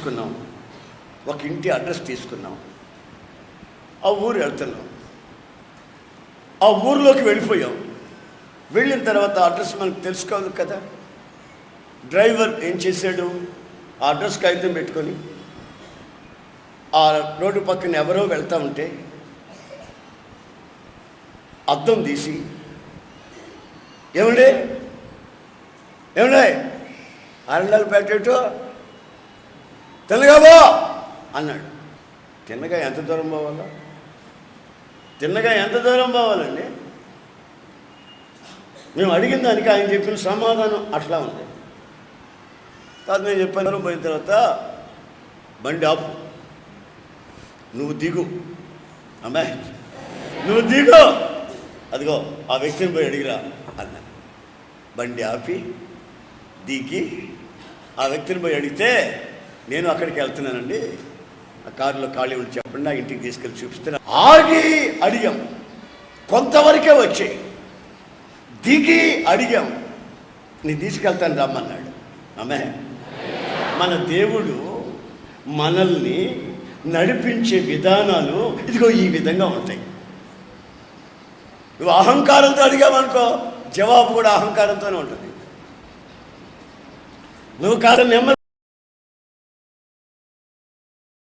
తీసుకున్నాం. ఒక ఇంటి అడ్రస్ తీసుకున్నాం. ఆ ఊరు వెళ్తున్నాం. ఆ ఊర్లోకి వెళ్ళిపోయాం. వెళ్ళిన తర్వాత అడ్రస్ మనకు తెలుసుకోవాలి కదా డ్రైవర్ ఏం చేశాడు? ఆ అడ్రస్ కాగితం పెట్టుకొని ఆ రోడ్డు పక్కన ఎవరో వెళ్తా ఉంటే అద్దం తీసి ఏమండే? ఏమండే? అరణాలు పెట్టేటో తిన్నగాబో అన్నాడు. తిన్నగా ఎంత దూరం పోవాలా? తిన్నగా ఎంత దూరం పోవాలండి? మేము అడిగిన దానికి ఆయన చెప్పిన సమాధానం అట్లా ఉంది. కాదు నేను చెప్పాను పోయిన తర్వాత బండి ఆపు. నువ్వు దిగు. అమ్మాయి నువ్వు దిగు. అదిగో ఆ వ్యక్తిని పోయి అడిగిరా అన్న. బండి ఆపి దిగి ఆ వ్యక్తిని పోయి అడిగితే నేను అక్కడికి వెళ్తున్నానండి. ఆ కారులో ఖాళీ ఉండి చెప్పండి నా ఇంటికి తీసుకెళ్ళి చూపిస్తున్నా ఆగి అడిగాం. కొంతవరకే వచ్చాయి దిగి అడిగాం. నీ తీసుకెళ్తాను రమ్మన్నాడు ఆమె మన దేవుడు మనల్ని నడిపించే విధానాలు ఇదిగో ఈ విధంగా ఉంటాయి. నువ్వు అహంకారంతో అడిగావనుకో జవాబు కూడా అహంకారంతోనే ఉంటుంది. నువ్వు కాదు నెమ్మది